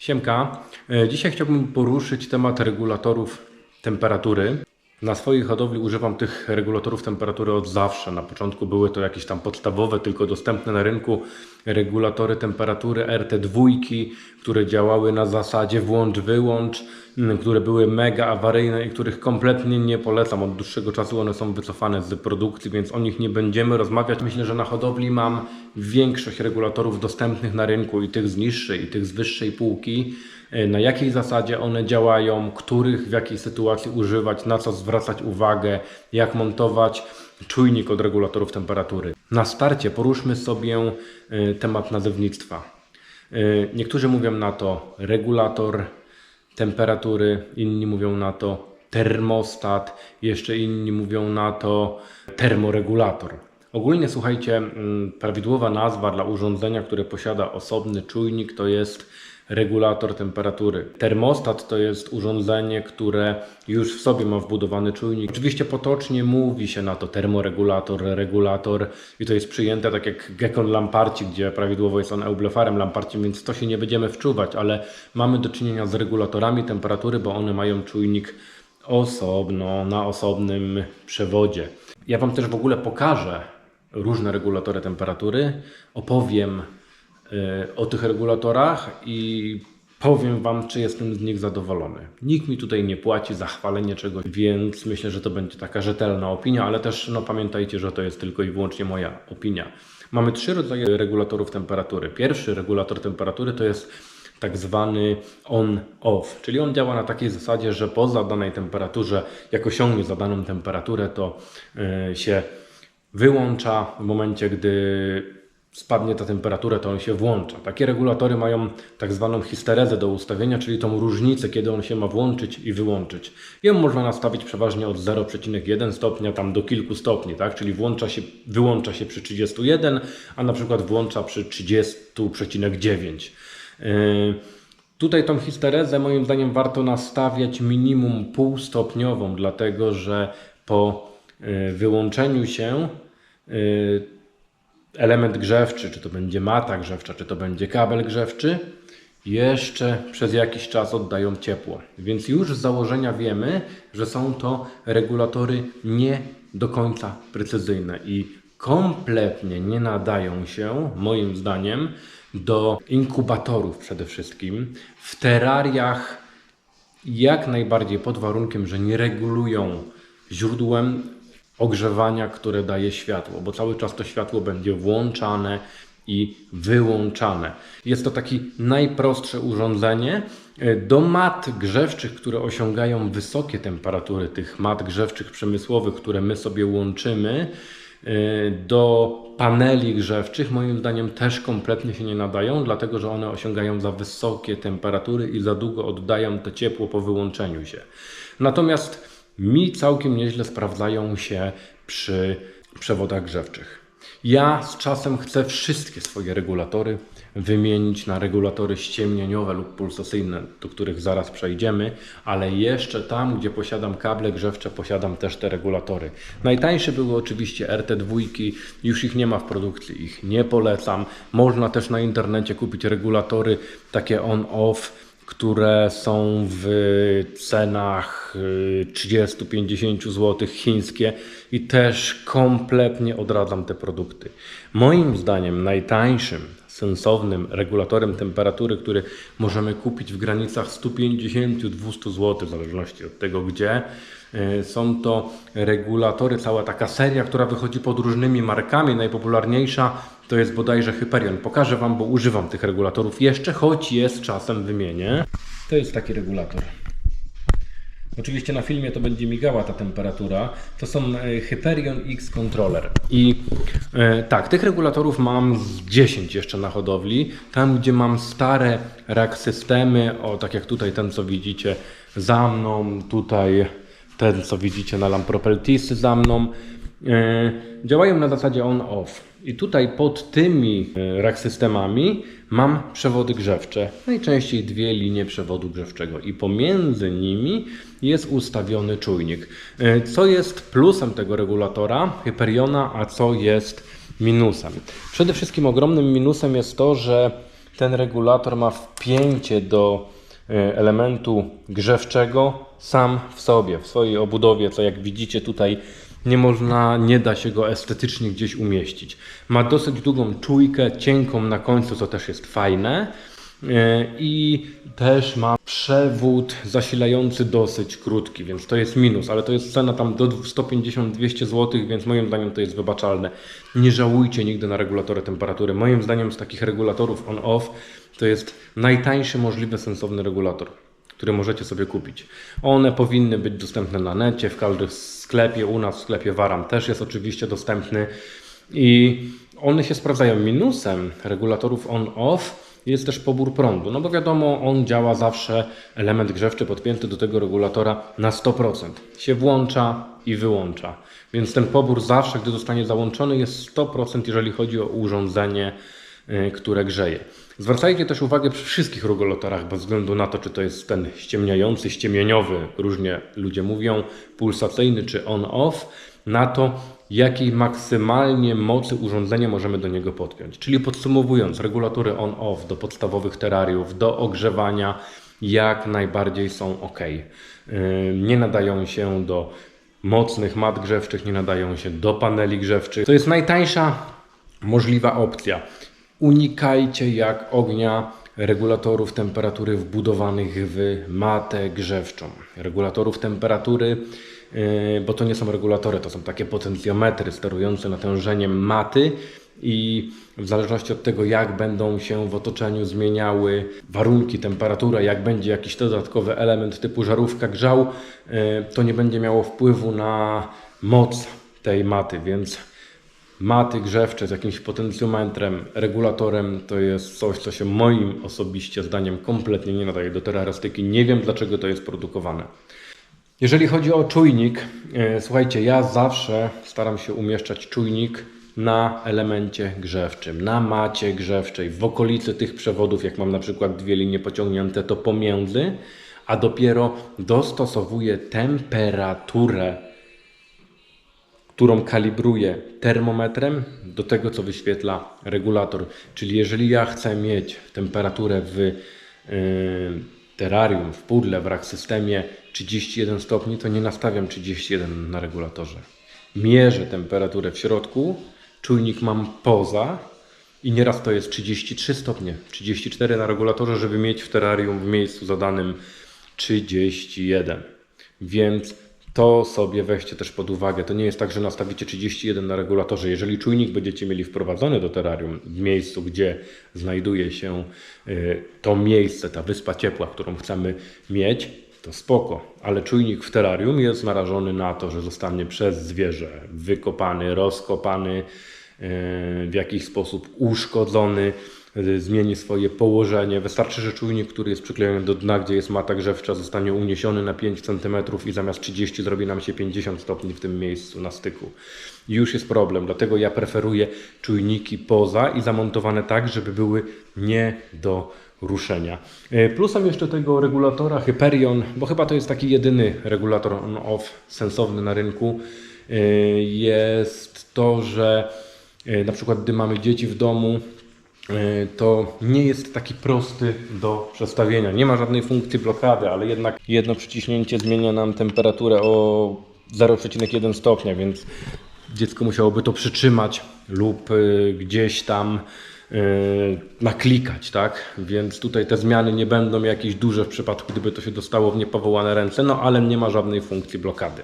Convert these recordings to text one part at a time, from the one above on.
Siemka. E, Dzisiaj chciałbym poruszyć temat regulatorów temperatury. Na swojej hodowli używam tych regulatorów temperatury od zawsze. Na początku były to jakieś tam podstawowe, tylko dostępne na rynku regulatory temperatury RT2, które działały na zasadzie włącz-wyłącz, m, które były mega awaryjne i których kompletnie nie polecam. Od dłuższego czasu one są wycofane z produkcji, więc o nich nie będziemy rozmawiać. Myślę, że na hodowli mam większość regulatorów dostępnych na rynku i tych z niższej, i tych z wyższej półki. E, Na jakiej zasadzie one działają, których w jakiej sytuacji używać, na co zwracać uwagę, jak montować czujnik od regulatorów temperatury. Na starcie poruszmy sobie e, temat nazewnictwa. E, Niektórzy mówią na to regulator temperatury, inni mówią na to termostat, jeszcze inni mówią na to termoregulator. Ogólnie słuchajcie, prawidłowa nazwa dla urządzenia, które posiada osobny czujnik to jest regulator temperatury. Termostat to jest urządzenie, które już w sobie ma wbudowany czujnik. Oczywiście potocznie mówi się na to termoregulator, regulator i to jest przyjęte tak jak Gekon Lamparci, gdzie prawidłowo jest on eublefarem Lamparci, więc to się nie będziemy wczuwać, ale mamy do czynienia z regulatorami temperatury, bo one mają czujnik osobno, na osobnym przewodzie. Ja Wam też w ogóle pokażę różne regulatory temperatury, opowiem o tych regulatorach i powiem Wam, czy jestem z nich zadowolony. Nikt mi tutaj nie płaci za chwalenie czegoś, więc myślę, że to będzie taka rzetelna opinia, ale też no, pamiętajcie, że to jest tylko i wyłącznie moja opinia. Mamy trzy rodzaje regulatorów temperatury. Pierwszy regulator temperatury to jest tak zwany on-off, czyli on działa na takiej zasadzie, że po zadanej temperaturze, jak osiągnie zadaną temperaturę, to y, się wyłącza w momencie, gdy spadnie ta temperatura, to on się włącza. Takie regulatory mają tak zwaną histerezę do ustawienia, czyli tą różnicę, kiedy on się ma włączyć i wyłączyć. Ją można nastawić przeważnie od 0,1 stopnia tam do kilku stopni, tak? Czyli włącza się, wyłącza się przy 31, a na przykład włącza przy 30,9. Yy, Tutaj tą histerezę moim zdaniem warto nastawiać minimum półstopniową, dlatego że po y, wyłączeniu się y, element grzewczy, czy to będzie mata grzewcza, czy to będzie kabel grzewczy, jeszcze przez jakiś czas oddają ciepło. Więc już z założenia wiemy, że są to regulatory nie do końca precyzyjne i kompletnie nie nadają się, moim zdaniem, do inkubatorów przede wszystkim. W terrariach jak najbardziej pod warunkiem, że nie regulują źródłem ogrzewania, które daje światło, bo cały czas to światło będzie włączane i wyłączane. Jest to takie najprostsze urządzenie. Do mat grzewczych, które osiągają wysokie temperatury, tych mat grzewczych przemysłowych, które my sobie łączymy, y, do paneli grzewczych, moim zdaniem też kompletnie się nie nadają, dlatego że one osiągają za wysokie temperatury i za długo oddają to ciepło po wyłączeniu się. Natomiast mi całkiem nieźle sprawdzają się przy przewodach grzewczych. Ja z czasem chcę wszystkie swoje regulatory wymienić na regulatory ściemnieniowe lub pulsacyjne, do których zaraz przejdziemy, ale jeszcze tam, gdzie posiadam kable grzewcze, posiadam też te regulatory. Najtańsze były oczywiście RT2, już ich nie ma w produkcji, ich nie polecam. Można też na internecie kupić regulatory takie on-off, które są w cenach y, 30-50 zł chińskie i też kompletnie odradzam te produkty. Moim zdaniem najtańszym, sensownym regulatorem temperatury, który możemy kupić w granicach 150-200 zł, w zależności od tego gdzie, y, są to regulatory, cała taka seria, która wychodzi pod różnymi markami. Najpopularniejsza to jest bodajże Hyperion. Pokażę Wam, bo używam tych regulatorów jeszcze, choć jest czasem wymienię. To jest taki regulator. Oczywiście na filmie to będzie migała ta temperatura. To są e, Hyperion X Controller. I e, tak, tych regulatorów mam z 10 jeszcze na hodowli. Tam, gdzie mam stare rack systemy, o tak jak tutaj ten, co widzicie za mną, tutaj ten, co widzicie na Lampropel Tisy za mną, e, działają na zasadzie on-off. I tutaj pod tymi e, rack systemami mam przewody grzewcze, najczęściej dwie linie przewodu grzewczego i pomiędzy nimi jest ustawiony czujnik. E, Co jest plusem tego regulatora Hyperiona, a co jest minusem? Przede wszystkim ogromnym minusem jest to, że ten regulator ma wpięcie do e, elementu grzewczego sam w sobie, w swojej obudowie, co jak widzicie tutaj nie można, nie da się go estetycznie gdzieś umieścić. Ma dosyć długą czujkę, cienką na końcu, co też jest fajne. E, I też ma przewód zasilający dosyć krótki, więc to jest minus, ale to jest cena tam do 150-200 zł, więc moim zdaniem to jest wybaczalne. Nie żałujcie nigdy na regulatory temperatury. Moim zdaniem z takich regulatorów on-off to jest najtańszy możliwy sensowny regulator, który możecie sobie kupić. One powinny być dostępne na necie, w każdym sklepie, u nas w sklepie Waram też jest oczywiście dostępny i one się sprawdzają. Minusem regulatorów on-off jest też pobór prądu, no bo wiadomo, on działa zawsze, element grzewczy podpięty do tego regulatora na 100%. Się włącza i wyłącza. Więc ten pobór zawsze, gdy zostanie załączony, jest 100%, jeżeli chodzi o urządzenie, które grzeje. Zwracajcie też uwagę przy wszystkich regulatorach, bez względu na to, czy to jest ten ściemniający, ściemieniowy, różnie ludzie mówią, pulsacyjny czy on-off, na to, jakiej maksymalnie mocy urządzenia możemy do niego podpiąć. Czyli podsumowując, regulatory on-off do podstawowych terrariów, do ogrzewania jak najbardziej są ok. Nie nadają się do mocnych mat grzewczych, nie nadają się do paneli grzewczych. To jest najtańsza możliwa opcja. Unikajcie jak ognia regulatorów temperatury wbudowanych w matę grzewczą. Regulatorów temperatury Yy, bo to nie są regulatory, to są takie potencjometry sterujące natężeniem maty i w zależności od tego, jak będą się w otoczeniu zmieniały warunki, temperatura, jak będzie jakiś dodatkowy element typu żarówka grzał, yy, to nie będzie miało wpływu na moc tej maty, więc maty grzewcze z jakimś potencjometrem, regulatorem to jest coś, co się moim osobiście zdaniem kompletnie nie nadaje do terrorystyki. Nie wiem dlaczego to jest produkowane. Jeżeli chodzi o czujnik, e, słuchajcie, ja zawsze staram się umieszczać czujnik na elemencie grzewczym, na macie grzewczej, w okolicy tych przewodów, jak mam na przykład dwie linie pociągnięte, to pomiędzy, a dopiero dostosowuję temperaturę, którą kalibruję termometrem do tego, co wyświetla regulator. Czyli jeżeli ja chcę mieć temperaturę w yy, terrarium, w pudle, w rack systemie 31 stopni, to nie nastawiam 31 na regulatorze. Mierzę temperaturę w środku, czujnik mam poza i nieraz to jest 33 stopnie, 34 na regulatorze, żeby mieć w terrarium w miejscu zadanym 31. Więc to sobie weźcie też pod uwagę. To nie jest tak, że nastawicie 31 na regulatorze. Jeżeli czujnik będziecie mieli wprowadzony do terrarium w miejscu, gdzie znajduje się y, to miejsce, ta wyspa ciepła, którą chcemy mieć, to spoko, ale czujnik w terrarium jest narażony na to, że zostanie przez zwierzę wykopany, rozkopany, yy, w jakiś sposób uszkodzony, zmieni swoje położenie. Wystarczy, że czujnik, który jest przyklejony do dna, gdzie jest mata grzewcza, zostanie uniesiony na 5 cm i zamiast 30 zrobi nam się 50 stopni w tym miejscu na styku. Już jest problem, dlatego ja preferuję czujniki poza i zamontowane tak, żeby były nie do ruszenia. E, plusem jeszcze tego regulatora Hyperion, bo chyba to jest taki jedyny regulator on-off sensowny na rynku, e, jest to, że na przykład gdy mamy dzieci w domu, to nie jest taki prosty do przestawienia. Nie ma żadnej funkcji blokady, ale jednak jedno przyciśnięcie zmienia nam temperaturę o 0,1 stopnia, więc dziecko musiałoby to przytrzymać lub gdzieś tam Yy, naklikać, tak? Więc tutaj te zmiany nie będą jakieś duże w przypadku, gdyby to się dostało w niepowołane ręce, no ale nie ma żadnej funkcji blokady.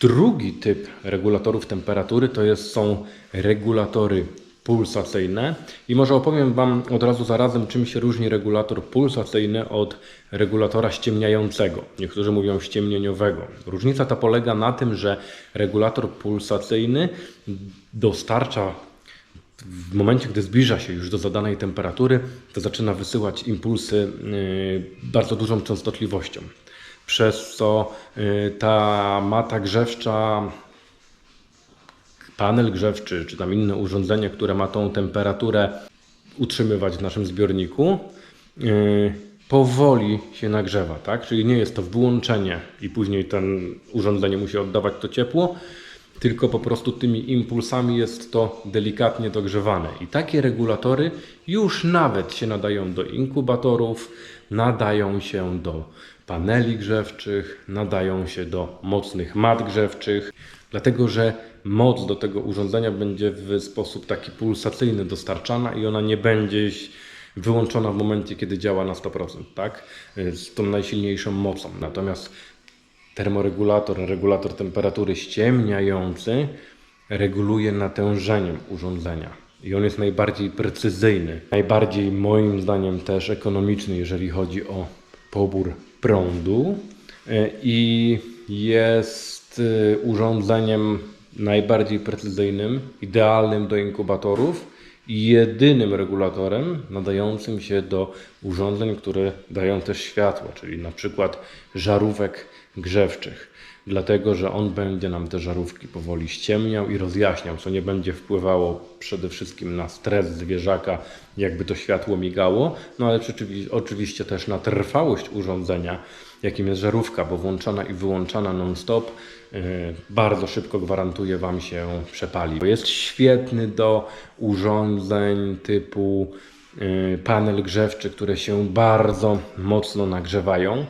Drugi typ regulatorów temperatury to jest, są regulatory pulsacyjne i może opowiem Wam od razu zarazem, czym się różni regulator pulsacyjny od regulatora ściemniającego. Niektórzy mówią ściemnieniowego. Różnica ta polega na tym, że regulator pulsacyjny dostarcza w momencie, gdy zbliża się już do zadanej temperatury, to zaczyna wysyłać impulsy y, bardzo dużą częstotliwością. Przez co y, ta mata grzewcza, panel grzewczy, czy tam inne urządzenie, które ma tą temperaturę utrzymywać w naszym zbiorniku, y, powoli się nagrzewa, tak? Czyli nie jest to wyłączenie i później ten urządzenie musi oddawać to ciepło, tylko po prostu tymi impulsami jest to delikatnie dogrzewane. I takie regulatory już nawet się nadają do inkubatorów, nadają się do paneli grzewczych, nadają się do mocnych mat grzewczych, dlatego że moc do tego urządzenia będzie w sposób taki pulsacyjny dostarczana i ona nie będzie wyłączona w momencie, kiedy działa na 100%, tak? Z tą najsilniejszą mocą. Natomiast termoregulator, regulator temperatury ściemniający reguluje natężeniem urządzenia. I on jest najbardziej precyzyjny, najbardziej moim zdaniem też ekonomiczny, jeżeli chodzi o pobór prądu E, i jest e, urządzeniem najbardziej precyzyjnym, idealnym do inkubatorów i jedynym regulatorem nadającym się do urządzeń, które dają też światło, czyli na przykład żarówek grzewczych. Dlatego, że on będzie nam te żarówki powoli ściemniał i rozjaśniał, co nie będzie wpływało przede wszystkim na stres zwierzaka, jakby to światło migało, no ale oczywiście też na trwałość urządzenia, jakim jest żarówka, bo włączana i wyłączana non-stop yy, bardzo szybko gwarantuje Wam się przepali. Jest świetny do urządzeń typu yy, panel grzewczy, które się bardzo mocno nagrzewają,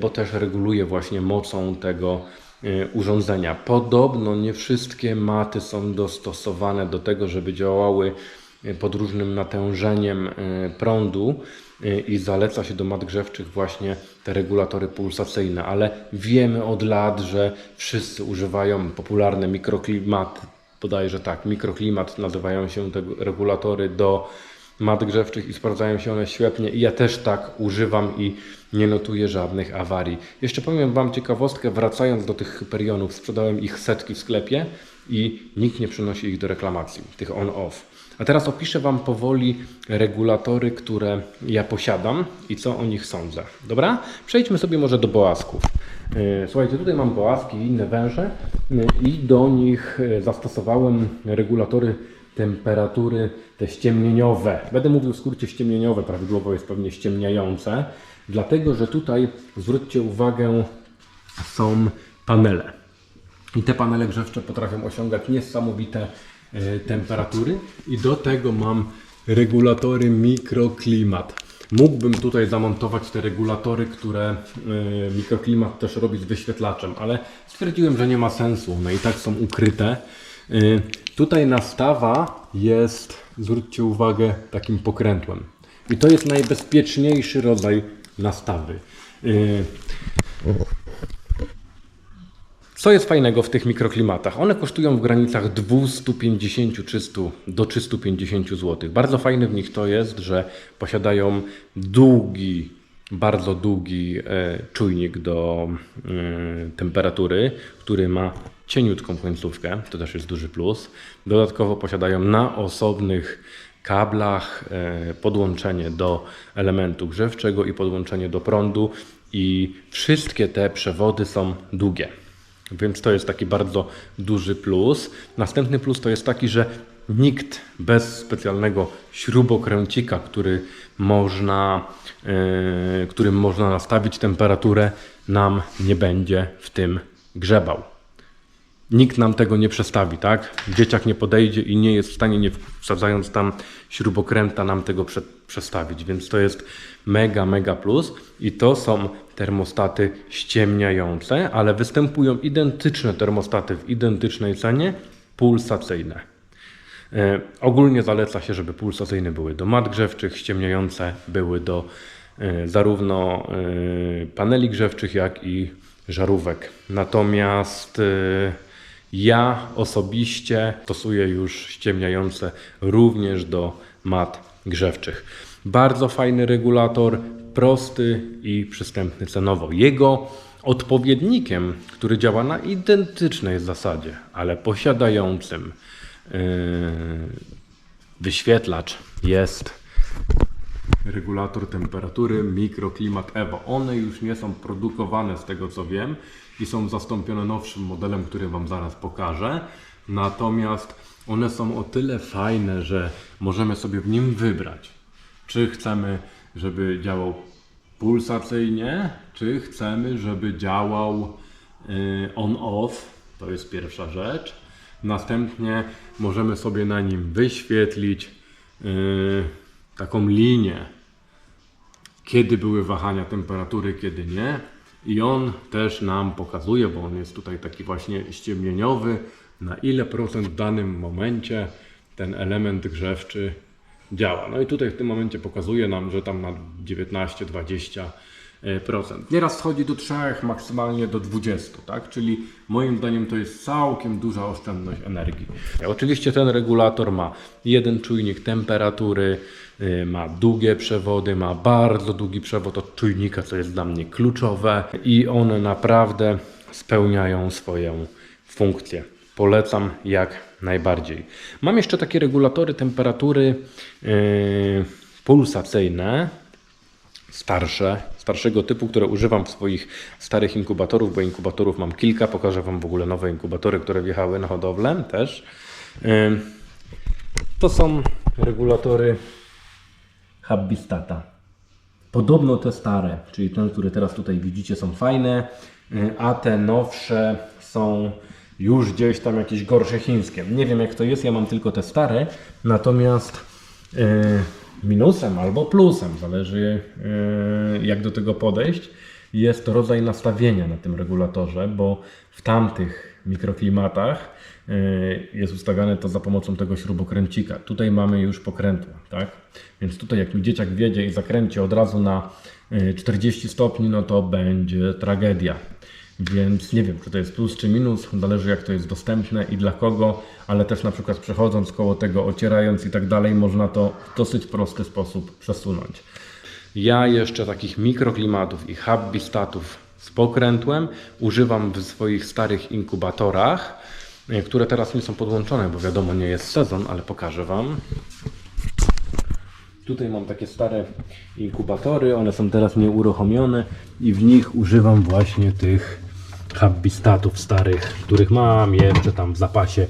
bo też reguluje właśnie mocą tego yy, urządzenia. Podobno nie wszystkie maty są dostosowane do tego, żeby działały yy, pod różnym natężeniem prądu i zaleca się do mat grzewczych właśnie te regulatory pulsacyjne, ale wiemy od lat, że wszyscy używają popularne mikroklimaty, bodajże tak, mikroklimat nazywają się te regulatory do mat grzewczych i sprawdzają się one świetnie i ja też tak używam i nie notuję żadnych awarii. Jeszcze powiem Wam ciekawostkę, wracając do tych hyperionów, sprzedałem ich setki w sklepie i nikt nie przynosi ich do reklamacji, tych on-off. A teraz opiszę Wam powoli regulatory, które ja posiadam i co o nich sądzę. Dobra? Przejdźmy sobie może do boasków. Yy, Słuchajcie, tutaj mam boaski i inne węże yy, i do nich yy, zastosowałem regulatory temperatury, te ściemnieniowe. Będę mówił w skrócie ściemnieniowe, prawidłowo jest pewnie ściemniające, dlatego że tutaj zwróćcie uwagę, są panele. I te panele grzewcze potrafią osiągać niesamowite e, temperatury i do tego mam regulatory mikroklimat. Mógłbym tutaj zamontować te regulatory, które e, mikroklimat też robi z wyświetlaczem, ale stwierdziłem, że nie ma sensu. One i tak są ukryte. E, Tutaj nastawa jest, zwróćcie uwagę, takim pokrętłem. I to jest najbezpieczniejszy rodzaj nastawy. E, co jest fajnego w tych mikroklimatach? One kosztują w granicach 250 300 do 350 zł. Bardzo fajne w nich to jest, że posiadają długi, bardzo długi e, czujnik do e, temperatury, który ma cieniutką końcówkę, to też jest duży plus. Dodatkowo posiadają na osobnych kablach e, podłączenie do elementu grzewczego i podłączenie do prądu i wszystkie te przewody są długie. Więc to jest taki bardzo duży plus. Następny plus to jest taki, że nikt bez specjalnego śrubokręcika, który można, yy, którym można nastawić temperaturę, nam nie będzie w tym grzebał. Nikt nam tego nie przestawi, tak? Dzieciak nie podejdzie i nie jest w stanie, nie wsadzając tam śrubokręta, nam tego prze, przestawić. Więc to jest mega, mega plus. I to są termostaty ściemniające, ale występują identyczne termostaty w identycznej cenie, pulsacyjne. E, ogólnie zaleca się, żeby pulsacyjne były do mat grzewczych, ściemniające były do e, zarówno e, paneli grzewczych, jak i żarówek. Natomiast e, ja osobiście stosuję już ściemniające również do mat grzewczych. Bardzo fajny regulator, prosty i przystępny cenowo. Jego odpowiednikiem, który działa na identycznej zasadzie, ale posiadającym yy, wyświetlacz jest regulator temperatury mikroklimat Evo. One już nie są produkowane z tego co wiem i są zastąpione nowszym modelem, który Wam zaraz pokażę. Natomiast one są o tyle fajne, że możemy sobie w nim wybrać, czy chcemy, żeby działał pulsacyjnie, czy chcemy, żeby działał y, on-off, To jest pierwsza rzecz. Następnie możemy sobie na nim wyświetlić yy, taką linię, kiedy były wahania temperatury, kiedy nie. I on też nam pokazuje, bo on jest tutaj taki właśnie ściemnieniowy, na ile procent w danym momencie ten element grzewczy działa. No i tutaj w tym momencie pokazuje nam, że tam na 19-20%. Nieraz schodzi do 3, maksymalnie do 20, tak? Czyli moim zdaniem to jest całkiem duża oszczędność energii. Oczywiście ten regulator ma jeden czujnik temperatury, y, ma długie przewody, ma bardzo długi przewód od czujnika, co jest dla mnie kluczowe i one naprawdę spełniają swoją funkcję. Polecam jak najbardziej. Mam jeszcze takie regulatory temperatury yy, pulsacyjne, starsze, starszego typu, które używam w swoich starych inkubatorów, bo inkubatorów mam kilka. Pokażę Wam w ogóle nowe inkubatory, które wjechały na hodowlę też. Yy, To są regulatory Habbistata. Podobno te stare, czyli ten, który teraz tutaj widzicie, są fajne, y, a te nowsze są już gdzieś tam jakieś gorsze chińskie. Nie wiem jak to jest, ja mam tylko te stare, natomiast y, minusem albo plusem, zależy y, jak do tego podejść, jest rodzaj nastawienia na tym regulatorze, bo w tamtych mikroklimatach y, jest ustawiane to za pomocą tego śrubokręcika. Tutaj mamy już pokrętło, tak? Więc tutaj jak mi dzieciak wiedzie i zakręci od razu na y, 40 stopni, no to będzie tragedia. Więc nie wiem, czy to jest plus czy minus, zależy jak to jest dostępne i dla kogo, ale też na przykład przechodząc koło tego, ocierając i tak dalej, można to w dosyć prosty sposób przesunąć. Ja jeszcze takich mikroklimatów i habbistatów z pokrętłem używam w swoich starych inkubatorach, które teraz nie są podłączone, bo wiadomo, nie jest sezon, ale pokażę Wam. Tutaj mam takie stare inkubatory, one są teraz nieuruchomione i w nich używam właśnie tych habbistatów starych, których mam jeszcze tam w zapasie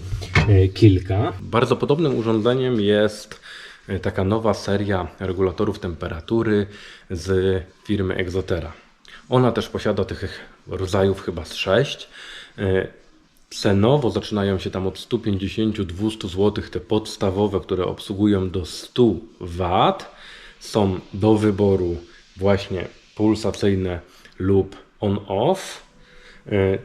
e, kilka. Bardzo podobnym urządzeniem jest e, taka nowa seria regulatorów temperatury z firmy Exotera. Ona też posiada tych rodzajów chyba z 6. Cenowo zaczynają się tam od 150-200 zł. Te podstawowe, które obsługują do 100 W, są do wyboru właśnie pulsacyjne lub on-off. Y,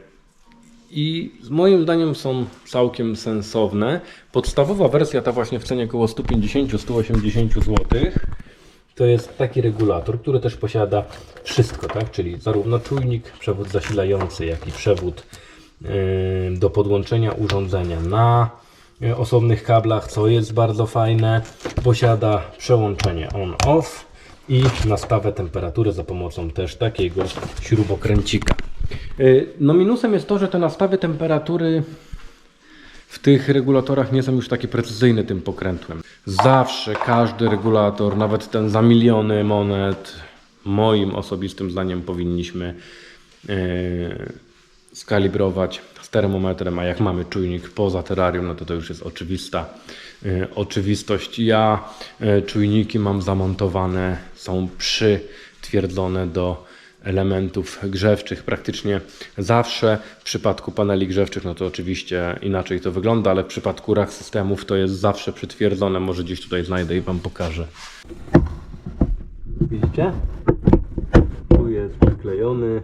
I moim zdaniem są całkiem sensowne. Podstawowa wersja, ta właśnie w cenie około 150-180 zł, to jest taki regulator, który też posiada wszystko, tak? czyli zarówno czujnik, przewód zasilający, jak i przewód do podłączenia urządzenia na yy, osobnych kablach, co jest bardzo fajne. Posiada przełączenie on-off i nastawę temperatury za pomocą też takiego śrubokręcika. Yy, No minusem jest to, że te nastawy temperatury w tych regulatorach nie są już takie precyzyjne tym pokrętłem. Zawsze każdy regulator, nawet ten za miliony monet, moim osobistym zdaniem powinniśmy e, skalibrować z termometrem, a jak mamy czujnik poza terrarium, no to to już jest oczywista e, oczywistość. Ja e, czujniki mam zamontowane, są przytwierdzone do elementów grzewczych praktycznie zawsze. W przypadku paneli grzewczych, no to oczywiście inaczej to wygląda, ale w przypadku rak systemów to jest zawsze przytwierdzone. Może gdzieś tutaj znajdę i Wam pokażę. Widzicie? Tu jest przyklejony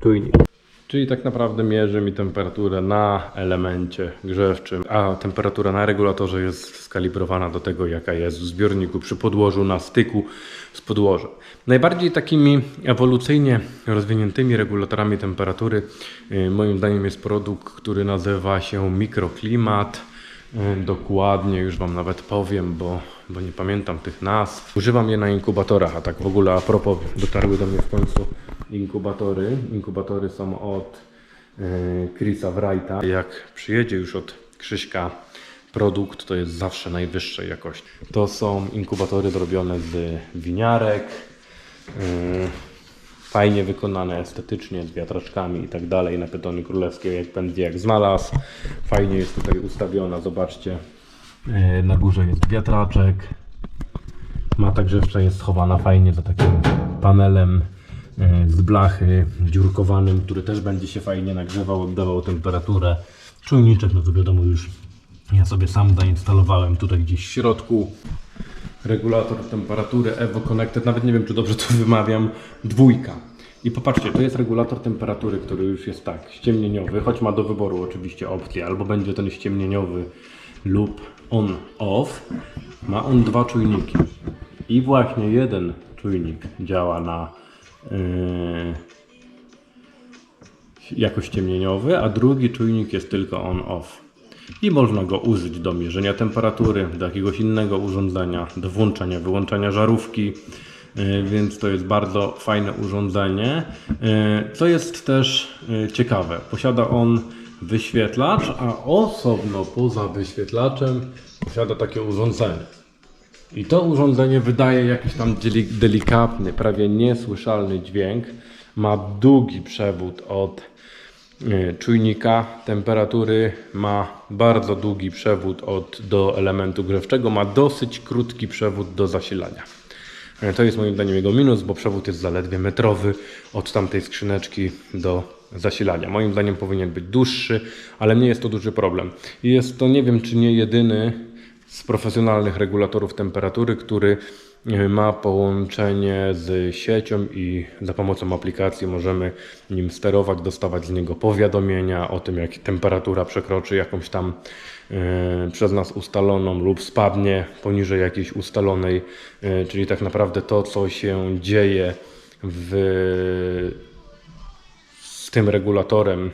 czujnik. Czyli tak naprawdę mierzy mi temperaturę na elemencie grzewczym, a temperatura na regulatorze jest skalibrowana do tego, jaka jest w zbiorniku przy podłożu na styku z podłożem. Najbardziej takimi ewolucyjnie rozwiniętymi regulatorami temperatury y, moim zdaniem jest produkt, który nazywa się mikroklimat. Y, Dokładnie już Wam nawet powiem, bo, bo nie pamiętam tych nazw. Używam je na inkubatorach, a tak w ogóle a propos dotarły do mnie w końcu inkubatory. Inkubatory są od y, Chrisa Wrighta. Jak przyjedzie już od Krzyśka produkt, to jest zawsze najwyższej jakości. To są inkubatory zrobione z winiarek. y, Fajnie wykonane estetycznie, z wiatraczkami i tak dalej. Na pytony królewskie, jak pędzi jak znalazł. Fajnie jest tutaj ustawiona, zobaczcie. Y, Na górze jest wiatraczek. Mata grzewcza jest schowana fajnie za takim panelem e, z blachy dziurkowanym, który też będzie się fajnie nagrzewał, oddawał temperaturę. Czujniczek, no to wiadomo już ja sobie sam zainstalowałem tutaj gdzieś w środku. Regulator temperatury Evo Connected, nawet nie wiem czy dobrze to wymawiam, dwójka. I popatrzcie, to jest regulator temperatury, który już jest tak, ściemnieniowy, choć ma do wyboru oczywiście opcję, albo będzie ten ściemnieniowy lub on-off. Ma on dwa czujniki. I właśnie jeden czujnik działa na yy, jako ściemnieniowy, a drugi czujnik jest tylko on-off. I można go użyć do mierzenia temperatury, do jakiegoś innego urządzenia, do włączania, wyłączania żarówki, yy, więc to jest bardzo fajne urządzenie. Yy, Co jest też ciekawe, posiada on wyświetlacz, a osobno poza wyświetlaczem posiada takie urządzenie. I to urządzenie wydaje jakiś tam deli- delikatny, prawie niesłyszalny dźwięk. Ma długi przewód od y, czujnika temperatury, ma bardzo długi przewód od, do elementu grzewczego, ma dosyć krótki przewód do zasilania. Y, To jest moim zdaniem jego minus, bo przewód jest zaledwie metrowy od tamtej skrzyneczki do zasilania. Moim zdaniem powinien być dłuższy, ale nie jest to duży problem. Jest to nie wiem czy nie jedyny z profesjonalnych regulatorów temperatury, który e, ma połączenie z siecią i za pomocą aplikacji możemy nim sterować, dostawać z niego powiadomienia o tym, jak temperatura przekroczy jakąś tam e, przez nas ustaloną lub spadnie poniżej jakiejś ustalonej, e, czyli tak naprawdę to, co się dzieje w z tym regulatorem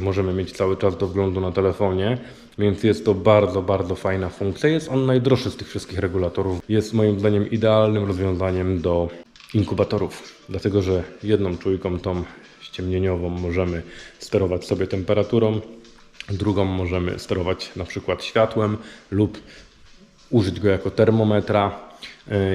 możemy mieć cały czas do wglądu na telefonie, więc jest to bardzo, bardzo fajna funkcja. Jest on najdroższy z tych wszystkich regulatorów. Jest moim zdaniem idealnym rozwiązaniem do inkubatorów, dlatego że jedną czujką, tą ściemnieniową, możemy sterować sobie temperaturą, drugą możemy sterować na przykład światłem lub użyć go jako termometra.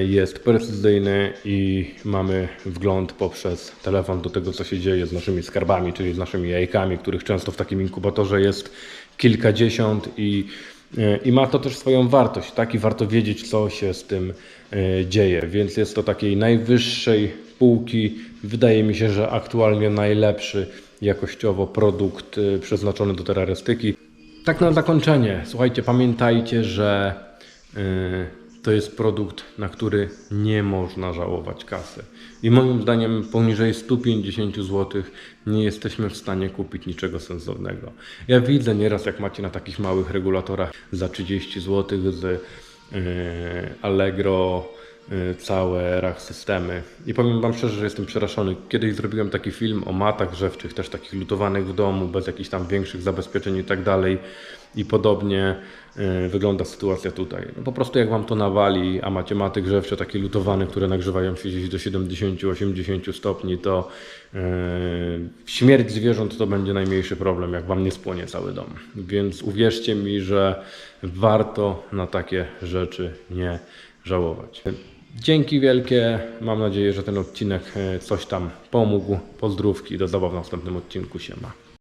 Y, Jest precyzyjny i mamy wgląd poprzez telefon do tego, co się dzieje z naszymi skarbami, czyli z naszymi jajkami, których często w takim inkubatorze jest kilkadziesiąt i, y, i ma to też swoją wartość, tak? I warto wiedzieć, co się z tym y, dzieje, więc jest to takiej najwyższej półki. Wydaje mi się, że aktualnie najlepszy jakościowo produkt y, przeznaczony do terrorystyki. Tak na zakończenie, słuchajcie, pamiętajcie, że to jest produkt, na który nie można żałować kasy. I moim zdaniem poniżej 150 zł nie jesteśmy w stanie kupić niczego sensownego. Ja widzę nieraz, jak macie na takich małych regulatorach za 30 zł z y, Allegro całe rach systemy. I powiem Wam szczerze, że jestem przerażony. Kiedyś zrobiłem taki film o matach grzewczych, też takich lutowanych w domu, bez jakichś tam większych zabezpieczeń i tak dalej. I podobnie y, wygląda sytuacja tutaj. No po prostu jak Wam to nawali, a macie maty grzewcze takie lutowane, które nagrzewają się gdzieś do 70-80 stopni, to y, śmierć zwierząt to będzie najmniejszy problem, jak Wam nie spłonie cały dom. Więc uwierzcie mi, że warto na takie rzeczy nie żałować. Dzięki wielkie. Mam nadzieję, że ten odcinek e, coś tam pomógł. Pozdrówki. Do zabaw w następnym odcinku. Siema.